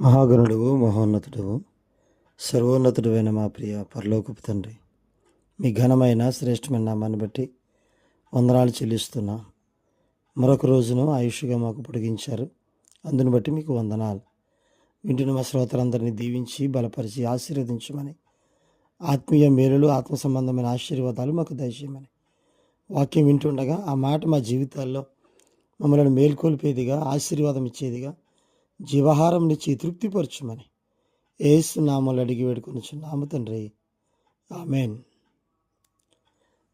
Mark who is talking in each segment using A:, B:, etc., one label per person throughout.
A: మహాగణుడువు మహోన్నతుడువు సర్వోన్నతుడువైన మా ప్రియ పరలోకపు తండ్రి మీ ఘనమైన శ్రేష్టమైన నామాన్ని బట్టి వందనాలు చెల్లిస్తున్నాం. మరొక రోజును ఆయుష్గా మాకు పొడిగించారు. అందుని బట్టి మీకు వందనాలు. వింటున్న మా శ్రోతలందరినీ దీవించి బలపరిచి ఆశీర్వదించమని ఆత్మీయ మేలులు ఆత్మ సంబంధమైన ఆశీర్వాదాలు మాకు దయచేయమని వాక్యం వింటుండగా ఆ మాట మా జీవితాల్లో మమ్మల్ని మేల్కొల్పేదిగా ఆశీర్వాదం ఇచ్చేదిగా జీవహారం నిచ్చి తృప్తిపరచుమని ఏసు నామలు అడిగి వేడుకొనిచున్నాము తండ్రి. ఆమెన్.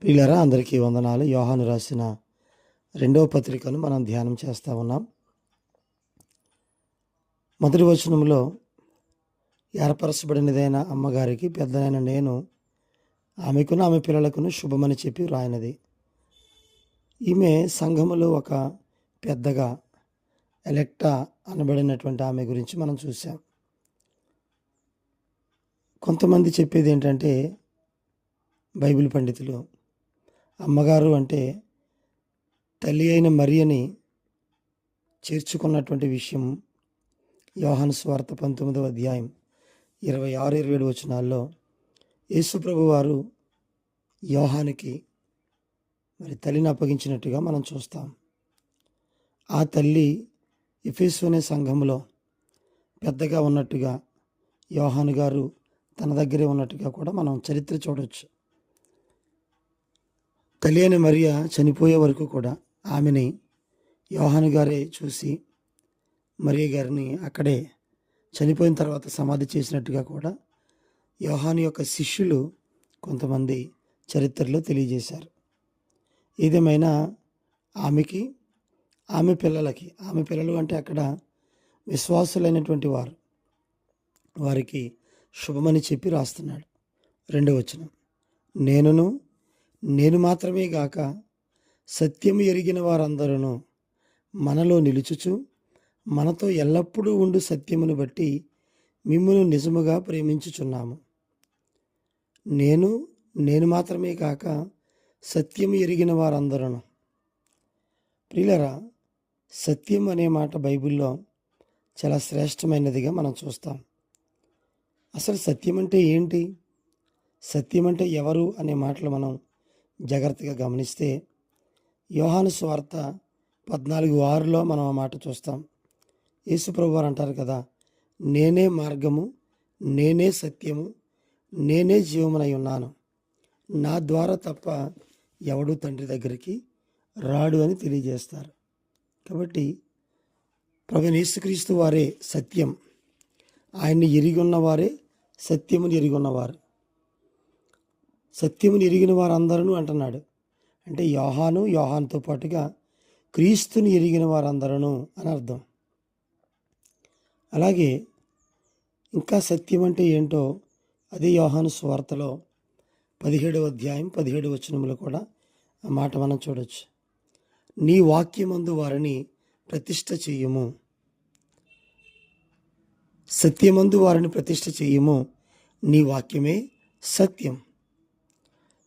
A: పిల్లరా అందరికీ వందనాలు. యోహాను రాసిన రెండవ పత్రికను మనం ధ్యానం చేస్తూ ఉన్నాం. మొదటి వచనంలో ఏర్పరచబడినదైన అమ్మగారికి పెద్దనైన నేను ఆమెకును ఆమె పిల్లలకును శుభమని చెప్పి రాయినది ఈమె సంఘములో ఒక పెద్దగా ఎలెక్టా అనబడినటువంటి ఆమె గురించి మనం చూసాం కొంతమంది చెప్పేది ఏంటంటే బైబిల్ పండితులు అమ్మగారు అంటే తల్లి అయిన మరియని చేర్చుకున్నటువంటి విషయం యోహాను స్వార్థ పంతొమ్మిదవ అధ్యాయం ఇరవై ఆరు ఇరవై ఏడు వచనాల్లో యేసుప్రభు వారు యోహానికి మరి తల్లిని అప్పగించినట్టుగా మనం చూస్తాం. ఆ తల్లి ఎఫెసు అనే సంఘంలో పెద్దగా ఉన్నట్టుగా యోహాను గారు తన దగ్గరే ఉన్నట్టుగా కూడా మనం చరిత్ర చూడవచ్చు తెలియని మరియ చనిపోయే వరకు కూడా ఆమెని యోహాను గారే చూసి మరియ గారిని అక్కడే చనిపోయిన తర్వాత సమాధి చేసినట్టుగా కూడా యోహాను యొక్క శిష్యులు కొంతమంది చరిత్రలో తెలియజేశారు. ఏదేమైనా ఆమెకి ఆమె పిల్లలకి ఆమె పిల్లలు అంటే అక్కడ విశ్వాసులైనటువంటి వారు. వారికి శుభమని చెప్పి రాస్తున్నాడు. రెండవ వచనం. నేనును నేను మాత్రమే గాక సత్యము ఎరిగిన వారందరూ మనలో నిలుచుచు మనతో ఎల్లప్పుడూ ఉండు సత్యమును బట్టి మిమ్మును నిజముగా ప్రేమించుచున్నాము. నేను నేను మాత్రమే కాక సత్యము ఎరిగిన వారందరూ ప్రియులరా సత్యం అనే మాట బైబిల్లో చాలా శ్రేష్టమైనదిగా మనం చూస్తాం. అసలు సత్యం అంటే ఏంటి? సత్యం అంటే ఎవరు అనే మాటలు మనం జాగ్రత్తగా గమనిస్తే యోహాను స్వార్త పద్నాలుగు ఆరులో మనం ఆ మాట చూస్తాం. యేసుప్రభు వారు అంటారు కదా నేనే మార్గము నేనే సత్యము నేనే జీవమునై ఉన్నాను. నా ద్వారా తప్ప ఎవడు తండ్రి దగ్గరికి రాడు అని తెలియజేస్తారు. కాబట్టి ప్రభు యేసుక్రీస్తు వారే సత్యం. ఆయన్ని ఎరిగి ఉన్నవారే సత్యముని ఎరిగి ఉన్నవారు సత్యముని ఎరిగిన వారందరూ అంటున్నాడు. అంటే యోహాను యోహాన్తో పాటుగా క్రీస్తుని ఎరిగిన వారందరూ అని అర్థం. అలాగే ఇంకా సత్యం అంటే ఏంటో అదే యోహాను స్వార్తలో పదిహేడవ అధ్యాయం పదిహేడు వచనములు కూడా ఆ మాట మనం చూడొచ్చు. నీ వాక్యమందు వారిని ప్రతిష్ట చెయ్యము సత్యమందు వారిని ప్రతిష్ట చెయ్యము నీ వాక్యమే సత్యం.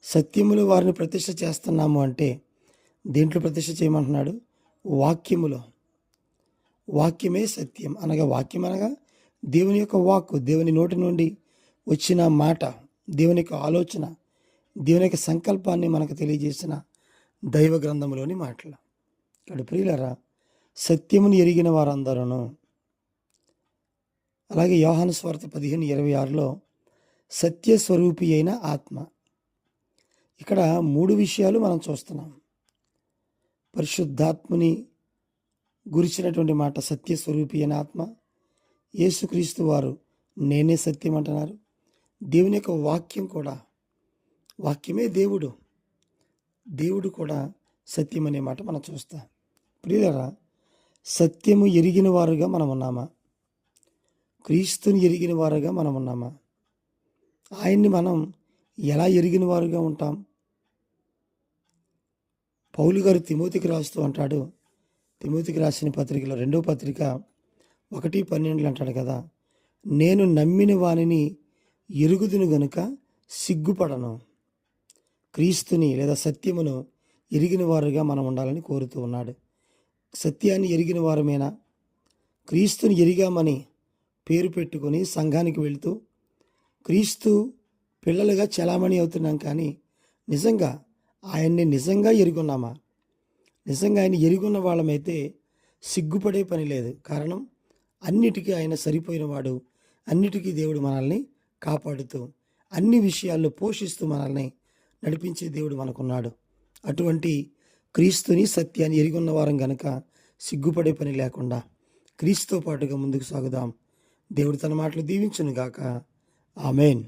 A: సత్యములు వారిని ప్రతిష్ట చేస్తున్నాము అంటే దేంట్లో ప్రతిష్ట చేయమంటున్నాడు? వాక్యములో. వాక్యమే సత్యం. అనగా వాక్యం అనగా దేవుని యొక్క వాక్కు దేవుని నోటి నుండి వచ్చిన మాట దేవుని యొక్క ఆలోచన దేవుని యొక్క సంకల్పాన్ని మనకు తెలియజేసిన దైవ గ్రంథంలోని మాటలు. ఇక్కడ ప్రియులరా సత్యముని ఎరిగిన వారందరూ అలాగే యోహాను స్వార్థ పదిహేను ఇరవై ఆరులో సత్యస్వరూపి అయిన ఆత్మ. ఇక్కడ మూడు విషయాలు మనం చూస్తున్నాం. పరిశుద్ధాత్మని గురించినటువంటి మాట సత్యస్వరూపి అయిన ఆత్మ. యేసుక్రీస్తు వారు నేనే సత్యం అంటున్నారు. దేవుని యొక్క వాక్యం కూడా వాక్యమే దేవుడు. దేవుడు కూడా సత్యం అనే మాట మనం చూస్తాం. ప్రియులరా సత్యము ఎరిగిన వారుగా మనం ఉన్నామా? క్రీస్తుని ఎరిగిన వారుగా మనం ఉన్నామా? ఆయన్ని మనం ఎలా ఎరిగిన వారుగా ఉంటాం? పౌలు గారు తిమోతికి రాస్తూ అంటాడు. తిమోతికి రాసిన పత్రికలో రెండో పత్రిక ఒకటి పన్నెండులు అంటాడు కదా నేను నమ్మిన వానిని ఎరుగుదును గనుక సిగ్గుపడను. క్రీస్తుని లేదా సత్యమును ఎరిగిన వారుగా మనం ఉండాలని కోరుతూ ఉన్నాడు. సత్యాన్ని ఎరిగిన వారమేనా క్రీస్తుని ఎరిగామని పేరు పెట్టుకొని సంఘానికి వెళుతూ క్రీస్తు పిల్లలుగా చలామణి అవుతున్నాం కానీ నిజంగా ఆయన్ని నిజంగా ఎరుగున్నామా? నిజంగా ఆయన ఎరుగున్న వాళ్ళమైతే సిగ్గుపడే పని లేదు. కారణం అన్నిటికీ ఆయన సరిపోయినవాడు అన్నిటికీ దేవుడు మనల్ని కాపాడుతూ అన్ని విషయాల్లో పోషిస్తూ మనల్ని నడిపించే దేవుడు మనకున్నాడు. అటువంటి క్రీస్తుని సత్యాన్ని ఎరిగొన్న వారం గనక సిగ్గుపడే పని లేకుండా క్రీస్తుతో పాటుగా ముందుకు సాగుదాం. దేవుడు తన మాటలు దీవించునుగాక. ఆమెన్.